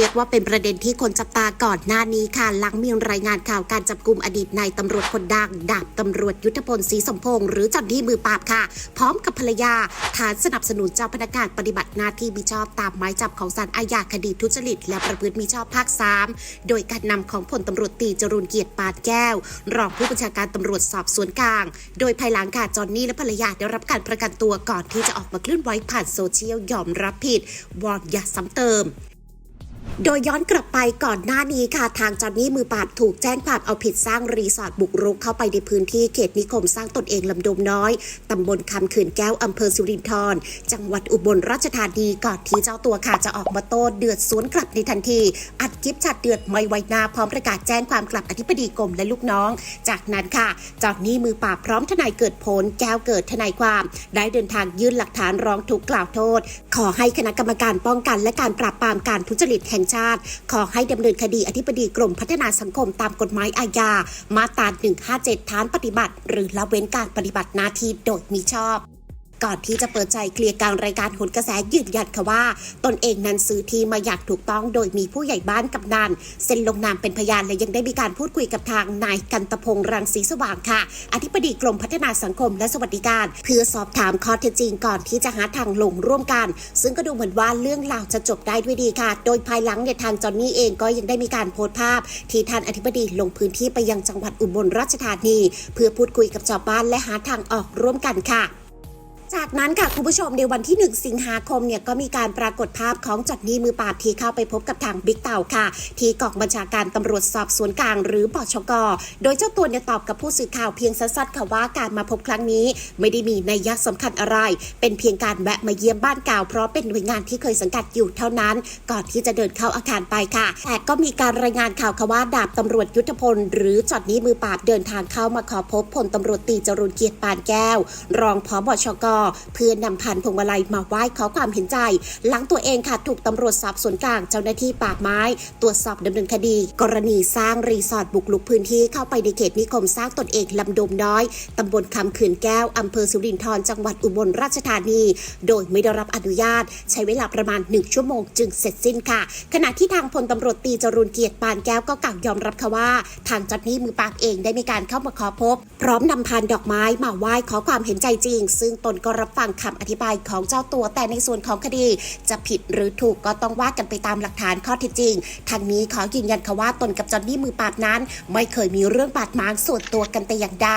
รียกว่าเป็นประเด็นที่คนจับตาก่อนหน้านี้ค่ะ หลังมีรายงานข่าวการจับกลุ่มอดีตนายตำรวจคนดังดาบตำรวจยุทธพลศรีสมพงษ์หรือจันดี้มือปราบค่ะ พร้อมกับภรรยา ฐานสนับสนุนเจ้าพนักงานปฏิบัติหน้าที่มิชอบตามหมายจับของศาลอาญาคดีทุจริต และประพฤติมิชอบภาค 3 โดยการนำของพลตำรวจตรีจรูนเกียรติปานแก้ว รองผู้บัญชาการตำรวจสอบสวนกลาง โดยภายหลังค่ะจอนนี่และภรรยาได้รับการประกันตัวก่อนที่จะออกมาเคลื่อนไหวผ่านโซเชียลยอมรับผิดวอนอย่าซ้ำเติม โดยย้อนกลับไปก่อนหน้านี้ค่ะ ทางจอนนี่มือปราบถูกแจ้งความเอาผิดสร้างรีสอร์ทบุกรุกเข้าไปในพื้นที่เขตนิคมสร้างตนเองลำดมน้อย ตำบลคำขื่นแก้วอำเภอสุรินทร์จังหวัดอุบลราชธานีก่อนที่เจ้าตัวค่ะจะออกมาโต้เดือดสวนกลับในทันที อัดคลิปชัดเดือดไม่ไวหน้าพร้อมประกาศแจ้งความกลับอธิบดีกรมและลูกน้อง จากนั้นค่ะจอนนี่มือปราบพร้อมทนายเกิดผลแก้วเกิดทนายความ ได้เดินทางยื่นหลักฐานร้องทุกข์กล่าวโทษ ขอให้คณะกรรมการป้องกันและการปราบปรามการทุจริตแห่งชาติ ขอให้ดำเนินคดีอธิบดีกรมพัฒนาสังคมตามกฎหมายอาญามาตรา157 ฐานปฏิบัติ หรือละเว้นการปฏิบัติหน้าที่โดยมิชอบ ก่อนที่จะเปิดใจเคลียร์กลางรายการหนกระแสยืนยันค่ะว่า ตนเองนั้นซื้อที่มาอยางถูกต้องโดยมีผู้ใหญ่บ้านกำนันเซ็นลงนามเป็นพยานและยังได้มีการพูดคุยกับทางนายกันตพงษ์รังสีสว่างค่ะ อธิบดีกรมพัฒนาสังคมและสวัสดิการ เพื่อสอบถามข้อเท็จจริงก่อนที่จะหาทางลงร่วมกัน ซึ่งก็ดูเหมือนว่าเรื่องราวจะจบได้ด้วยดีค่ะ โดยภายหลังเนี่ยทางจอนนี่เองก็ยังได้มีการโพสต์ภาพ ที่ท่านอธิบดีลงพื้นที่ไปยังจังหวัดอุบลราชธานี เพื่อพูดคุยกับชาวบ้านและหาทางออกร่วมกันค่ะ จากนั้นค่ะคุณผู้ชมในวันที่ 1 สิงหาคมเนี่ยก็มีการปรากฏภาพของจอดนี่มือปราบที่เข้าไปพบกับทางบิ๊กเต่าค่ะ ที่กองบัญชาการตำรวจสอบสวนกลางหรือปชก โดยเจ้าตัวเนี่ยตอบกับผู้สื่อข่าวเพียงสั้นๆค่ะว่าการมาพบครั้งนี้ ไม่ได้มีนัยยะสำคัญอะไร เป็นเพียงการแวะมาเยี่ยมบ้านเก่าเพราะเป็นหน่วยงานที่เคยสังกัดอยู่เท่านั้น ก่อนที่จะเดินเข้าอาคารไปค่ะแต่ก็มีการรายงานข่าวค่ะว่าดาบตำรวจยุทธพล หรือจอดนี้มือปราบเดินทางเข้ามาขอพบพลตำรวจตรีจรูนเกียรติปานแก้ว รองผบชกเพื่อนนำพันพวงมาลัยมาไหว้ขอความเห็นใจ หลังตัวเองค่ะถูกตำรวจสอบสวนกลางเจ้าหน้าที่ป่าไม้ ตรวจสอบดำเนินคดี กรณีสร้างรีสอร์ทบุกลุกพื้นที่เข้าไปในเขตนิคมสร้างตนเองลำดมน้อยตำบลคำขืนแก้วอำเภอสุรินทร์จังหวัดอุบลราชธานี โดยไม่ได้รับอนุญาต ใช้เวลาประมาณ 1 ชั่วโมงจึงเสร็จสิ้นค่ะ ขณะที่ทางพลตำรวจตีจรูนเกียรติปานแก้วก็กล่าวยอมรับค่ะว่า ทางจอดนี้มือปรากเองได้มีการเข้ามาขอพบ พร้อมนำพานดอกไม้มาไหว้ขอความเห็นใจจริง ซึ่งตนก็รับฟังคำอธิบายของเจ้าตัว แต่ในส่วนของคดี จะผิดหรือถูกก็ต้องว่ากันไปตามหลักฐานข้อเท็จจริง ทางนี้ขอยืนยันค่ะว่าตนกับจอนนี่มือปราบนั้น ไม่เคยมีเรื่องบาดหมางส่วนตัวกันแต่อย่างใด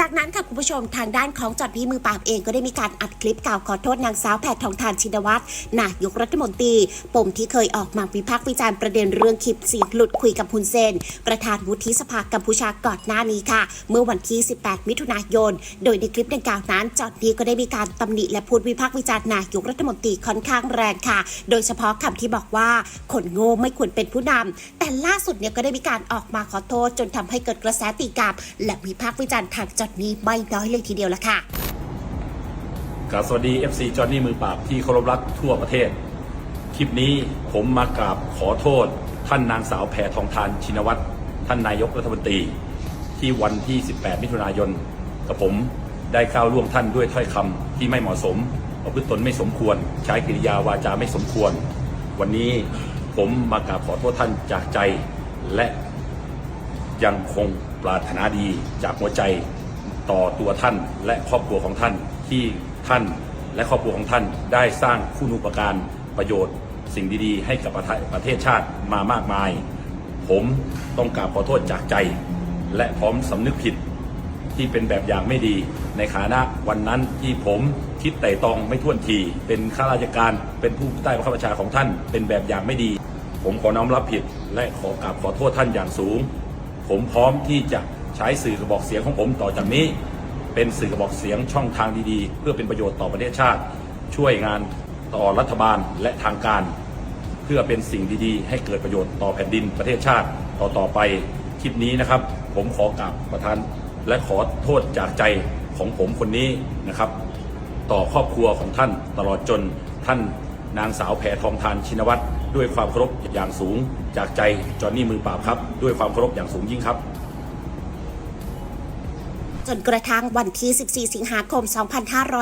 จากนั้นค่ะคุณผู้ชมทางด้านของจอดพี่มือปราบเองก็ได้มีการอัดคลิปกล่าวขอโทษนางสาวแพทองทานชินวัตรนายกรัฐมนตรีปมที่เคยออกมาวิพากษ์วิจารณ์ประเด็นเรื่องคลิปเสียงหลุดคุยกับฮุนเซน ประธานวุฒิสภากัมพูชาก่อนหน้านี้ค่ะ เมื่อวันที่ 18 มิถุนายน โดยในคลิปดังกล่าวนั้นจอดนี้ก็ได้มีการตำหนิและพูดวิพากษ์วิจารณ์นายกรัฐมนตรีค่อนข้างแรงค่ะ โดยเฉพาะคำที่บอกว่าคนโง่ไม่ควรเป็นผู้นำแต่ล่าสุดเนี่ยก็ได้มีการออกมาขอโทษ จนทำให้เกิดกระแสตีกลับ และวิพากษ์วิจารณ์ทางจอดนี้ไม่น้อยเลยทีเดียวละค่ะครับสวัสดี FC จอห์นนี่มือปราบที่เคารพรักทั่วประเทศ คลิปนี้ผมมากราบขอโทษ ท่านนางสาวแพทองทานชินวัตรท่านนายกรัฐมนตรี ที่วันที่ 18 มิถุนายนกับผมได้ก้าวล่วงท่านด้วยถ้อยคำที่ไม่เหมาะสมประพฤติตนไม่สมควร ใช้กิริยาวาจาไม่สมควร วันนี้ผมมากราบขอโทษท่านจากใจและยังคงปรารถนาดีจากหัวใจ ต่อตัวท่านและครอบครัวของท่านที่ท่านและครอบครัวของท่านได้สร้างคุณูปการประโยชน์ สิ่งดีๆ ให้กับประเทศประเทศชาติมามากมาย ผมต้องกราบขอโทษจากใจ และพร้อมสำนึกผิดที่เป็นแบบอย่างไม่ดี ในฐานะวันนั้นที่ผมคิดไต่ตองไม่ท่วนที เป็นข้าราชการเป็นผู้ใต้บังคับบัญชาของท่าน เป็นแบบอย่างไม่ดี ผมขอน้อมรับผิด และขอกราบขอโทษท่านอย่างสูง ผมพร้อมที่จะ ใช้สื่อกระบอกเสียงของผมต่อจากนี้ เป็นสื่อกระบอกเสียงช่องทางดีๆ เพื่อเป็นประโยชน์ต่อประเทศชาติ ช่วยงานต่อรัฐบาลและทางการ เพื่อเป็นสิ่งดีๆ ให้เกิดประโยชน์ต่อแผ่นดินประเทศชาติต่อต่อไปคลิปนี้นะครับ ผมขอกราบประธานและขอโทษจากใจของผมคนนี้นะครับ ต่อครอบครัวของท่านตลอดจนท่านนางสาวแพทองทานชินวัตรด้วยความเคารพอย่างสูง จากใจจอห์นนี่มือปราบครับ ด้วยความเคารพอย่างสูงยิ่งครับ จนกระทั่งวันที่ 14 สิงหาคม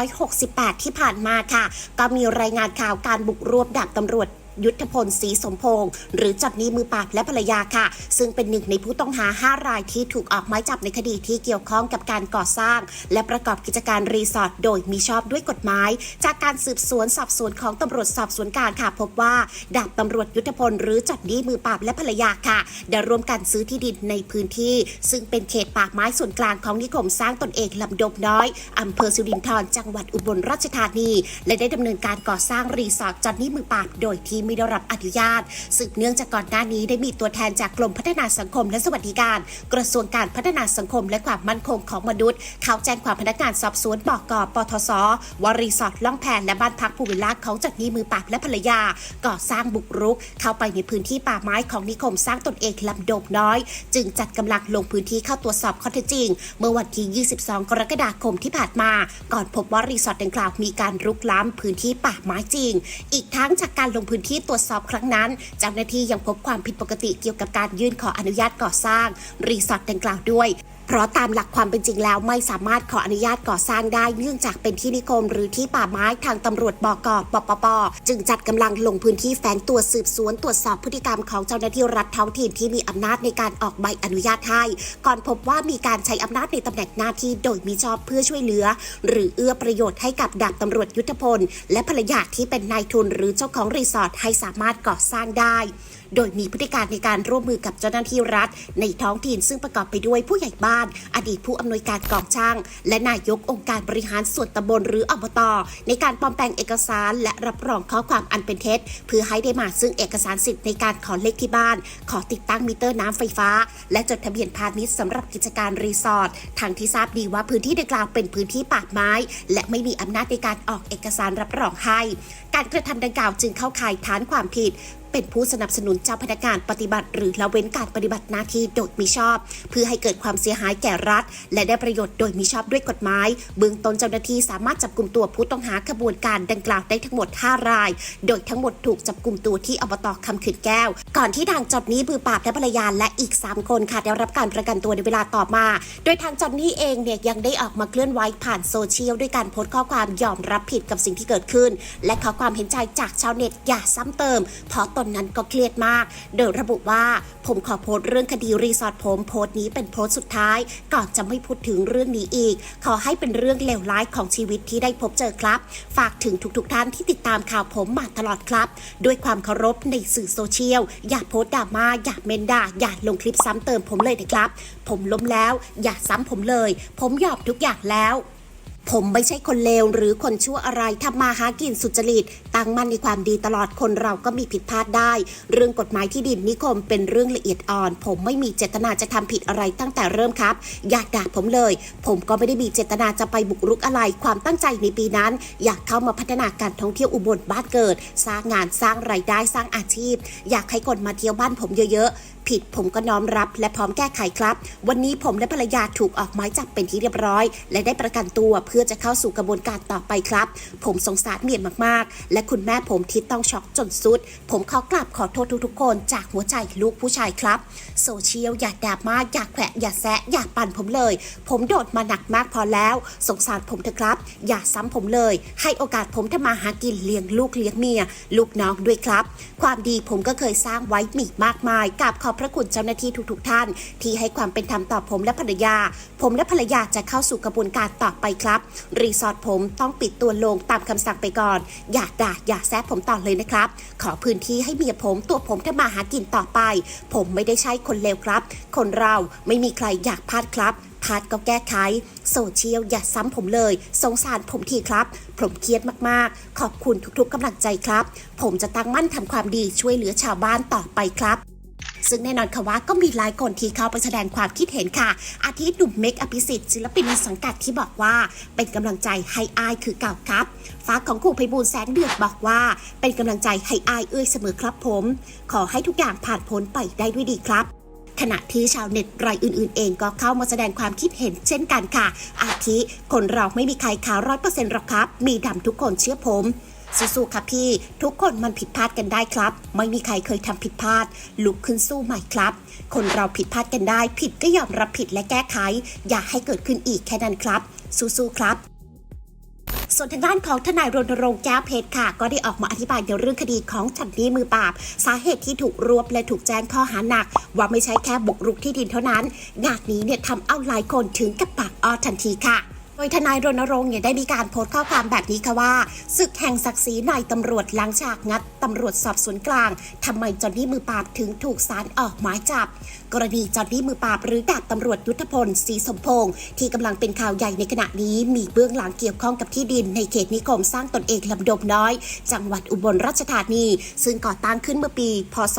2568 ที่ผ่านมาค่ะ ก็มีรายงานข่าวการบุกรวบดาบตำรวจ ยุทธพลศรีสมพงศ์หรือจอดนี้มือปราบและภรรยาค่ะ ซึ่งเป็นหนึ่งในผู้ต้องหา 5 รายที่ถูกออกหมายจับในคดีที่เกี่ยวข้องกับการก่อสร้าง และประกอบกิจการรีสอร์ทโดยมีชอบด้วยกฎหมาย จากการสืบสวนสอบสวนของตำรวจสอบสวนการค่ะ พบว่าดาบตำรวจยุทธพลหรือจอดนี้มือปราบและภรรยาค่ะได้ร่วมกันซื้อที่ดินในพื้นที่ ซึ่งเป็นเขตป่าไม้ส่วนกลางของนิคมสร้างตนเองลำดบน้อยอำเภอสิรินธรจังหวัดอุบลราชธานี และได้ดำเนินการก่อสร้างรีสอร์ทจอดนีมือปราบโดยที่ไม่ได้รับอนุญาตสืบเนื่องจากก่อนหน้านี้ได้มีตัวแทนจากกรมพัฒนาสังคมและสวัสดิการ กระทรวงการพัฒนาสังคมและความมั่นคงของมนุษย์ เขาแจ้งความพนักงานสอบสวนบอกกปทศวรีสอร์ทล่องแพนและบ้านพักภูวิลล่าของจัดนี้มือปาบและภรรยา ก่อสร้างบุกรุก เข้าไปในพื้นที่ป่าไม้ของนิคมสร้างตนเองลำโดบน้อย จึงจัดกำลังลงพื้นที่เข้าตรวจสอบข้อเท็จจริง เมื่อวันที่ 22 กรกฎาคมที่ผ่านมา ก่อนพบว่ารีสอร์ทดังกล่าวมีการรุกล้ำพื้นที่ป่าไม้จริง อีกทั้งจากการลงพื้นที่ตรวจสอบครั้งนั้น เจ้าหน้าที่ยังพบความผิดปกติเกี่ยวกับการยื่นขออนุญาตก่อสร้าง รีสอร์ทดังกล่าวด้วย เพราะตามหลักความเป็นจริงแล้วไม่สามารถขออนุญาตก่อสร้างได้ เนื่องจากเป็นที่นิคมหรือที่ป่าไม้ทางตำรวจบกปปป จึงจัดกำลังลงพื้นที่แฝงตัวสืบสวนตรวจสอบพฤติกรรมของเจ้าหน้าที่รัฐท้องถิ่นที่มีอำนาจในการออกใบอนุญาตให้ก่อนพบว่ามีการใช้อำนาจในตำแหน่งหน้าที่โดยมีชอบเพื่อช่วยเหลือ หรือเอื้อประโยชน์ให้กับดาบตำรวจยุทธพล และภรรยาที่เป็นนายทุนหรือเจ้าของรีสอร์ทให้สามารถก่อสร้างได้ โดยมีพฤติการในการร่วมมือกับเจ้าหน้าที่รัฐ ในท้องถิ่นซึ่งประกอบไปด้วยผู้ใหญ่บ้าน อดีตผู้อำนวยการกองช่าง และนายกองค์การบริหารส่วนตำบลหรืออบต ในการปลอมแปลงเอกสารและรับรองข้อความอันเป็นเท็จ เพื่อให้ได้มาซึ่งเอกสารสิทธิ์ในการขอเลขที่บ้าน ขอติดตั้งมิเตอร์น้ำไฟฟ้า และจดทะเบียนพาณิชย์สำหรับกิจการรีสอร์ททางที่ทราบดีว่าพื้นที่ดังกล่าวเป็นพื้นที่ป่าไม้ และไม่มีอำนาจในการออกเอกสารรับรองให้ การกระทำดังกล่าวจึงเข้าข่ายฐานความผิด เป็นผู้สนับสนุนเจ้าพนักงานปฏิบัติ หรือละเว้นการปฏิบัติหน้าที่โดยมิชอบ เพื่อให้เกิดความเสียหายแก่รัฐ และได้ประโยชน์โดยมิชอบด้วยกฎหมาย เบื้องต้นเจ้าหน้าที่สามารถจับกลุ่มตัวผู้ต้องหาขบวนการดังกล่าวได้ทั้งหมด 5 ราย โดยทั้งหมดถูกจับกลุ่มตัวที่อบตคำขืนแก้ว ก่อนที่ทางจอดนี้มือปราบและภรรยาและอีก 3 คนค่ะได้รับการประกันตัวในเวลาต่อมา โดยทางจอดนี้เองเนี่ยยังได้ออกมาเคลื่อนไหวผ่านโซเชียลด้วยการโพสต์ข้อความยอมรับผิดกับสิ่งที่เกิดขึ้น และขอความเห็นใจจากชาวเน็ตอย่าซ้ำเติมเพราะตนนั้นก็เครียดมาก โดยระบุว่า ผมขอโพสต์เรื่องคดีรีสอร์ทผมโพสต์นี้เป็นโพสต์สุดท้าย ก่อนจะไม่พูดถึงเรื่องนี้อีก ขอให้เป็นเรื่องเลวร้ายของชีวิตที่ได้พบเจอครับ ฝากถึงทุกๆท่านที่ติดตามข่าวผมมาตลอดครับ ด้วยความเคารพในสื่อโซเชียล อย่าโพสต์ดรามาอย่าเมนด่าอย่าลงคลิปซ้ำเติมผมเลยนะครับ ผมล้มแล้ว อย่าซ้ำผมเลย ผมยอมทุกอย่างแล้ว ผมไม่ใช่คนเลวหรือคนชั่วอะไรทำมาหากินสุจริต ตั้งมั่นในความดีตลอดคนเราก็มีผิดพลาดได้ เรื่องกฎหมายที่ดินนิคมเป็นเรื่องละเอียดอ่อน ผมไม่มีเจตนาจะทำผิดอะไรตั้งแต่เริ่มครับ อยากด่าผมเลย ผมก็ไม่ได้มีเจตนาจะไปบุกรุกอะไร ความตั้งใจในปีนั้น อยากเข้ามาพัฒนาการท่องเที่ยวอุบลบ้านเกิด สร้างงานสร้างไรายได้สร้างอาชีพ อยากให้คนมาเที่ยวบ้านผมเยอะๆ ผิดผมก็น้อมรับและพร้อมแก้ไขครับ วันนี้ผมและภรรยาถูกออกหมายจับเป็นที่เรียบร้อย และได้ประกันตัวเพื่อจะเข้าสู่กระบวนการต่อไปครับ ผมสงสารเมียมากๆ และคุณแม่ผมที่ต้องช็อกจนสุด ผมขอกราบขอโทษทุกๆคนจากหัวใจลูกผู้ชายครับ โซเชียลอย่าด่ามากอย่าแขวะอย่าแซะอย่าปั่นผมเลย ผมโดดมาหนักมากพอแล้ว สงสารผมเถอะครับ อย่าซ้ำผมเลย ให้โอกาสผมทำมาหากินเลี้ยงลูกเลี้ยงเมีย ลูกน้องด้วยครับ ความดีผมก็เคยสร้างไว้มีมากมายกราบขอบพระคุณเจ้าหน้าที่ทุกๆท่าน ที่ให้ความเป็นธรรมต่อผมและภรรยา ผมและภรรยาจะเข้าสู่กระบวนการต่อไปครับ รีสอร์ทผมต้องปิดตัวลงตามคำสั่งไปก่อน อย่าด่าอย่าแซะผมต่อเลยนะครับ ขอพื้นที่ให้เมียผมตัวผมทำมาหากินต่อไป ผมไม่ได้ใช่คนเลวครับ คนเราไม่มีใครอยากพลาดครับพลาดก็แก้ไข โซเชียลอย่าซ้ำผมเลย สงสารผมทีครับ ผมเครียดมากๆ ขอบคุณทุกๆกำลังใจครับ ผมจะตั้งมั่นทำความดีช่วยเหลือชาวบ้านต่อไปครับ ซึ่งแน่นอนค่ะว่าก็มีหลายคนที่เข้าไปแสดงความคิดเห็นค่ะ อาทิหนุ่มเมกอภิสิทธิ์ศิลปินในสังกัดที่บอกว่าเป็นกำลังใจให้อายคือเก่าครับฟ้าของครูไพบูลแสงเดือดบอกว่า เป็นกำลังใจให้อายเอื้อยเสมอครับผม ขอให้ทุกอย่างผ่านพ้นไปได้ด้วยดีครับขณะที่ชาวเน็ตรายอื่นๆ เองก็เข้ามาแสดงความคิดเห็นเช่นกันค่ะ อาทิคนเราไม่มีใครขาวร้อยเปอร์เซ็นต์หรอกครับ มีดำทุกคนเชื่อผม สู้ๆค่ะพี่ ทุกคนมันผิดพลาดกันได้ครับ ไม่มีใครเคยทำผิดพลาด ลุกขึ้นสู้ใหม่ครับ คนเราผิดพลาดกันได้ ผิดก็ยอมรับผิดและแก้ไข อย่าให้เกิดขึ้นอีกแค่นั้นครับ สู้ๆครับส่วนทางด้านของทนายรณรงค์แก้วเพชรค่ะ ก็ได้ออกมาอธิบายในเรื่องคดีของจันนี่มือปราบ สาเหตุที่ถูกรวบและถูกแจ้งข้อหาหนัก ว่าไม่ใช่แค่บุกรุกที่ดินเท่านั้น งานนี้เนี่ยทำเอาหลายคนถึงกับปากอ้อทันทีค่ะ โดยทนายรณรงค์เนี่ยได้มีการโพสต์ข้อความแบบนี้ค่ะว่าศึกแห่งศักดิ์ศรีนายตำรวจหลังฉากงัดตำรวจสอบสวนกลางทำไมจอนนี่มือปราบถึงถูกศาลออกหมายจับ กรณีจอนนี่มือปราบหรือดาบตำรวจยุทธพลศรีสมพงษ์ที่กำลังเป็นข่าวใหญ่ในขณะนี้มีเบื้องหลังเกี่ยวข้องกับที่ดินในเขตนิคมสร้างตนเองลำดบน้อย จังหวัดอุบลราชธานี ซึ่งก่อตั้งขึ้นเมื่อปี พศ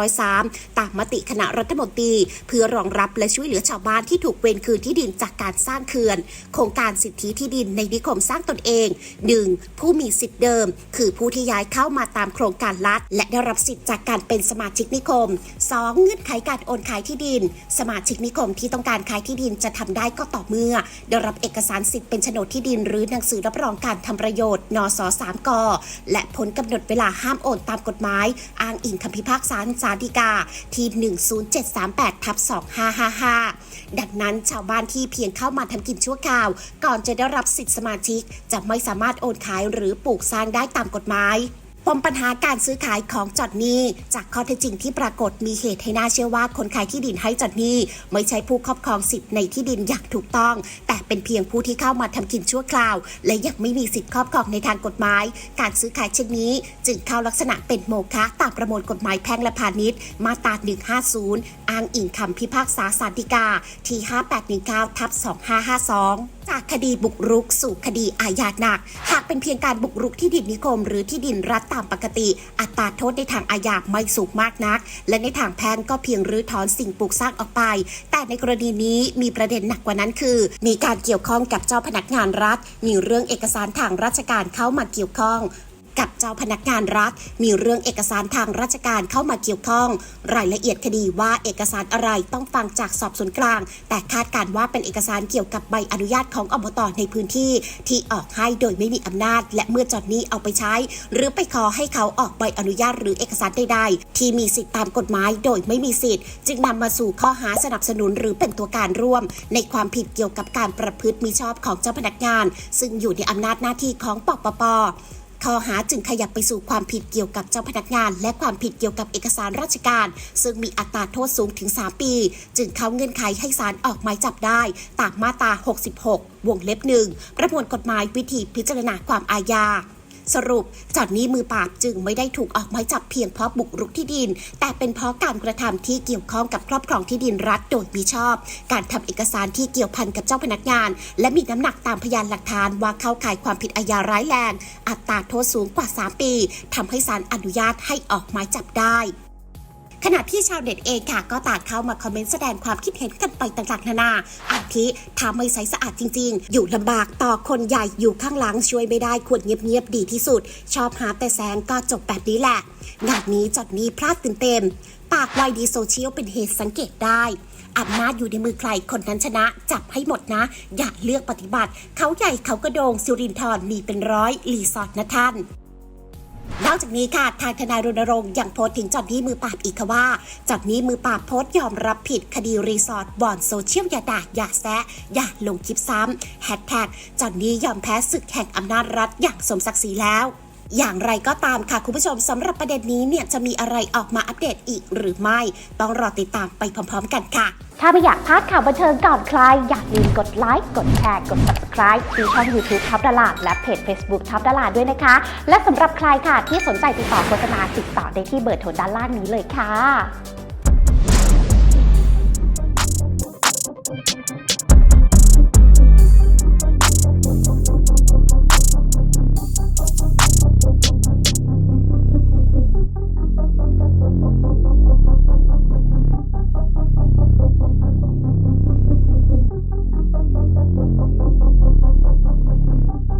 2503 ตามมติคณะรัฐมนตรี เพื่อรองรับและช่วยเหลือชาวบ้านที่ถูกเวรคืนที่ดินจากการสร้างเขื่อนโครงการสิทธิที่ดินในนิคมสร้างตนเอง 1. ผู้มีสิทธิเดิม คือผู้ที่ย้ายเข้ามาตามโครงการลัดและได้รับสิทธิ์จากการเป็นสมาชิกนิคม 2. เงื่อนไขการโอนขายที่ดิน สมาชิกนิคมที่ต้องการขายที่ดินจะทำได้ก็ต่อเมื่อ ได้รับเอกสารสิทธิ์เป็นโฉนดที่ดิน หรือหนังสือรับรองการทำประโยชน์นส3กและผลกำหนดเวลาห้ามโอนตามกฎหมาย อ้างอิงคำพิพากษาสารดีกาที่ 10738ทับ2555 ดังนั้นชาวบ้านที่เพียงเข้ามาทำกินชั่วคราวก่อนจะได้รับสิทธิสมาชิก จะไม่สามารถโอนขายหรือปลูกสร้างได้ตามกฎหมาย มปัญหาการซื้อขายของจอดนี่จากข้อเท็จจริงที่ปรากฏมีเหตุให้น่าเชื่อว่าคนขายที่ดินให้จอดนี่ไม่ใช่ผู้ครอบครองสิทธิ์ในที่ดินอย่างถูกต้อง แต่เป็นเพียงผู้ที่เข้ามาทำกินชั่วคราว และยังไม่มีสิทธิ์ครอบครองในทางกฎหมาย การซื้อขายเช่นนี้ จึงเข้าลักษณะเป็นโมฆะตามประมวลกฎหมายแพ่งและพาณิชย์ มาตรา150 อ้างอิงคำพิพากษาสารดีกาที่5819ทับ2552จากคดีบุกรุกสู่คดีอาญาหนัก หากเป็นเพียงการบุกรุกที่ดินนิคม หรือที่ดินรัฐตามปกติ อัตราโทษในทางอาญาไม่สูงมากนัก และในทางแพ่งก็เพียงรื้อถอนสิ่งปลูกสร้างออกไป แต่ในกรณีนี้มีประเด็นหนักกว่านั้นคือ มีการเกี่ยวข้องกับเจ้าพนักงานรัฐ มีเรื่องเอกสารทางราชการเข้ามาเกี่ยวข้อง กับเจ้าพนักงานรัฐ มีเรื่องเอกสารทางราชการเข้ามาเกี่ยวข้อง รายละเอียดคดีว่าเอกสารอะไรต้องฟังจากสอบสวนกลาง แต่คาดการว่าเป็นเอกสารเกี่ยวกับใบอนุญาตของอบตในพื้นที่ ที่ออกให้โดยไม่มีอำนาจ และเมื่อจอดนี้เอาไปใช้ หรือไปขอให้เขาออกใบอนุญาตหรือเอกสารใดๆที่มีสิทธิตามกฎหมายโดยไม่มีสิทธิ์ จึงนำมาสู่ข้อหาสนับสนุนหรือเป็นตัวการร่วม ในความผิดเกี่ยวกับการประพฤติมิชอบของเจ้าพนักงาน ซึ่งอยู่ในอำนาจหน้าที่ของปปป ข้อหาจึงขยับไปสู่ความผิดเกี่ยวกับเจ้าพนักงาน และความผิดเกี่ยวกับเอกสารราชการ ซึ่งมีอัตราโทษสูงถึง 3 ปี จึงเข้าเงื่อนไขให้ศาลออกหมายจับได้ตามมาตรา 66 วงเล็บหนึ่งประมวลกฎหมายวิธีพิจารณาความอาญา สรุปจอดนี้มือปราบจึงไม่ได้ถูกออกหมายจับเพียงเพราะบุกรุกที่ดิน แต่เป็นเพราะการกระทำที่เกี่ยวข้องกับครอบครองที่ดินรัฐโดยมิชอบ การทำเอกสารที่เกี่ยวพันกับเจ้าพนักงาน และมีน้ำหนักตามพยานหลักฐานว่าเข้าข่ายความผิดอาญาร้ายแรง อัตราโทษสูงกว่า 3 ปีทำให้ศาลอนุญาตให้ออกหมายจับได้ ขณะที่ชาวเน็ตเองค่ะ ก็ต่างเข้ามาคอมเมนต์แสดงความคิดเห็นกันไปต่างๆนานาอาทิถ้าไม่ใสสะอาดจริง ๆ อยู่ลำบากต่อคนใหญ่อยู่ข้างหลังช่วยไม่ได้ควรเงียบๆดีที่สุด ชอบหาแต่แสงก็จบแบบนี้แหละงานนี้จอดนี้พลาดเต็มๆปากไวดีโซเชียลเป็นเหตุสังเกตได้อำนาจอยู่ในมือใครคนนั้นชนะ จับให้หมดนะ อย่าเลือกปฏิบัติ เขาใหญ่เขากระโดงสิรินทรมีเป็นร้อยรีสอร์ทนะท่าน นอกจากนี้ค่ะทางทนายรณรงค์ยังโพสต์ถึงจอดนี้มือปราบอีกค่ะว่าจอดนี้มือปราบโพสต์ยอมรับผิดคดีรีสอร์ทบ่อนโซเชียลอย่าด่าอย่าแซะอย่าลงคลิปซ้ำแฮชแท็กจอดนี้ยอมแพ้ศึกแห่งอำนาจรัฐอย่างสมศักดิ์ศรีแล้ว อย่างไรก็ตามค่ะคุณผู้ชมสำหรับประเด็นนี้เนี่ยจะมีอะไรออกมาอัปเดตอีกหรือไม่ ต้องรอติดตามไปพร้อม ๆ กันค่ะ ถ้าไม่อยากพลาดข่าวบันเทิงก่อนใคร อย่าลืมกดไลค์กดแชร์กด subscribe ที่ช่อง YouTube ท็อปดาราและเพจ Facebook ท็อปดาราด้วยนะคะ และสำหรับใครค่ะที่สนใจติดต่อโฆษณาติดต่อได้ที่เบอร์โทรด้านล่างนี้เลยค่ะ